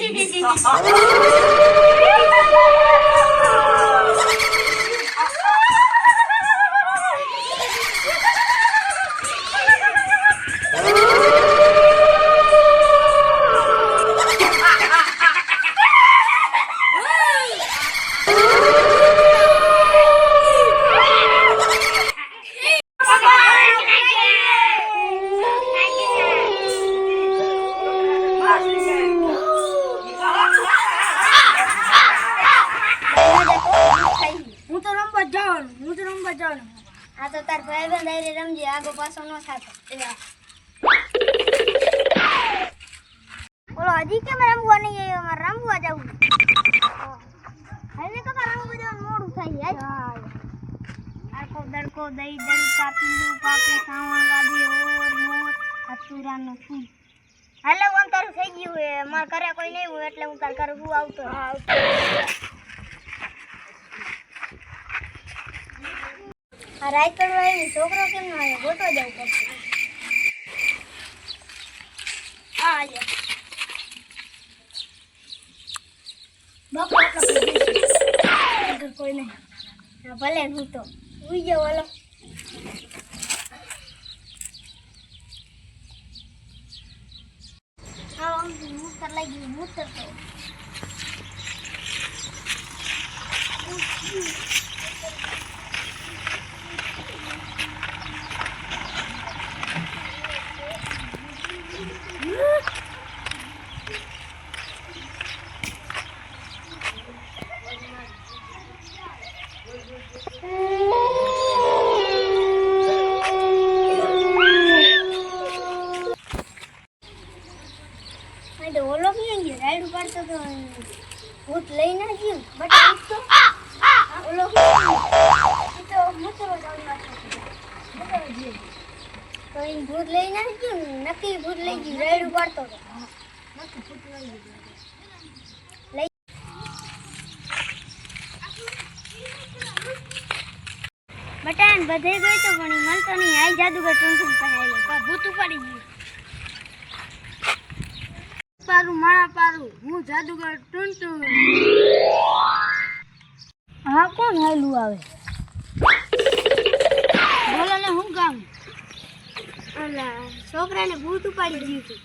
હું જવાનું હું તો રમવા જવાનું આ તો તાર ભાઈ બંધ આઈને રમજે આગો પાછો ન થાતો. બોલો હજી કેમ રમવા નહીં આવ્યો? મારે રમવા જવું હાલે તો રમવા જવાનું મોડું થઈ જાય આખો દડકો દઈ દડકા પીલું પાકે સાવણ લાગી ઓર મોર હતુરાનો ફૂલ હાલે તારું થઈ ગયું મારે ઘરે કોઈ નહીં હોય એટલે હું તાર કરું હું આવતો. આ રાત કરવા છોકરો કેમ ના જવું પડશે. આ બાપુ કોઈ નહીં ભલે હું તો ઉઈ જાઉં, હાલો. હા મૂતર લાગી મૂતર તો અહીં તો ઓલો ક્યાં ગયો રાયડું પાડતો તો ભૂત લઈ ના ગયું બટ તો ઓલો ગયો? તો. મૂતરો તો ઈ ભૂત લઈ ના ગયું નક્કી ભૂત લઈ ગયું રેડ ઉપાડતો લઈ બટાન બધે ગઈ તો પણ મળતો નહીં આઈ જાદુગર ટૂંટું પહેરાયેલો ભૂત ઉપાડી ગયું. પારું માણા પારું. હું જાદુગર ટુનટુન હા, કોણ હાલું આવે? બોલો ને, હું કામ? અલા, છોકરાને ભૂત ઉપાડી દીધું હતું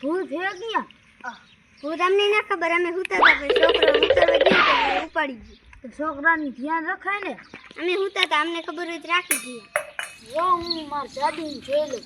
ભૂત હે ગયા ભૂત અમને ના ખબર, અમે હુતા હતા છોકરો ઉતરવા ગયો ઉપાડી ગયું. છોકરાનું ધ્યાન રખાય ને, અમે હુતા હતા અમને ખબર હોય રાખી દઈએ. જો હું મારા જાદુ જોઈ લઉં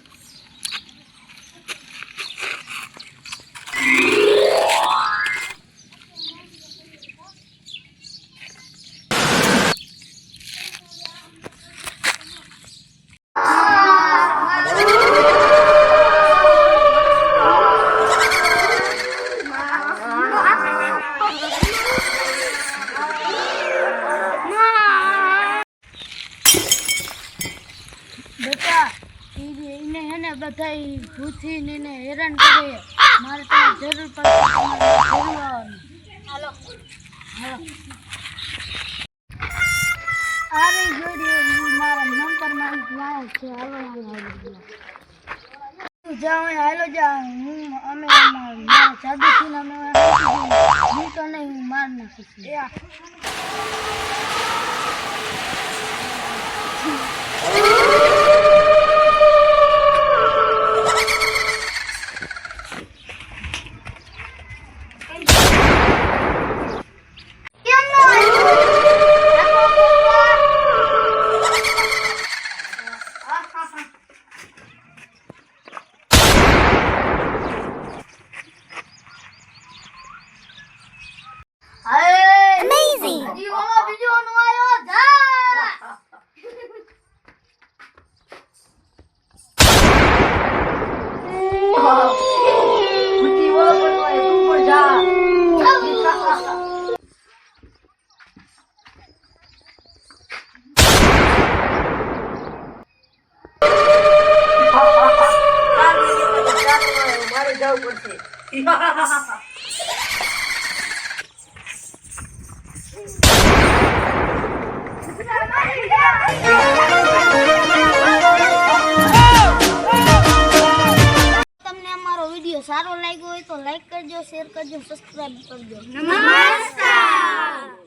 ઈ એને હે ને બધા પૂછીને ને હેરાન કરે. મારે તમારે જરૂર તમારે જરૂર હાલો. હાલો. અરે જોડે મારા છે, હાલો હાલો હાલો જા. હું, અમે મારા અમે હું તો નહીં, હું આ. Amazing! હજી ઓલો બીજો નો આયો જા મારે જવું પડશે તમને અમારો વીડિયો સારો લાગ્યો હોય તો લાઈક કરજો શેર કરજો સબસ્ક્રાઈબ કરજો. નમસ્કાર.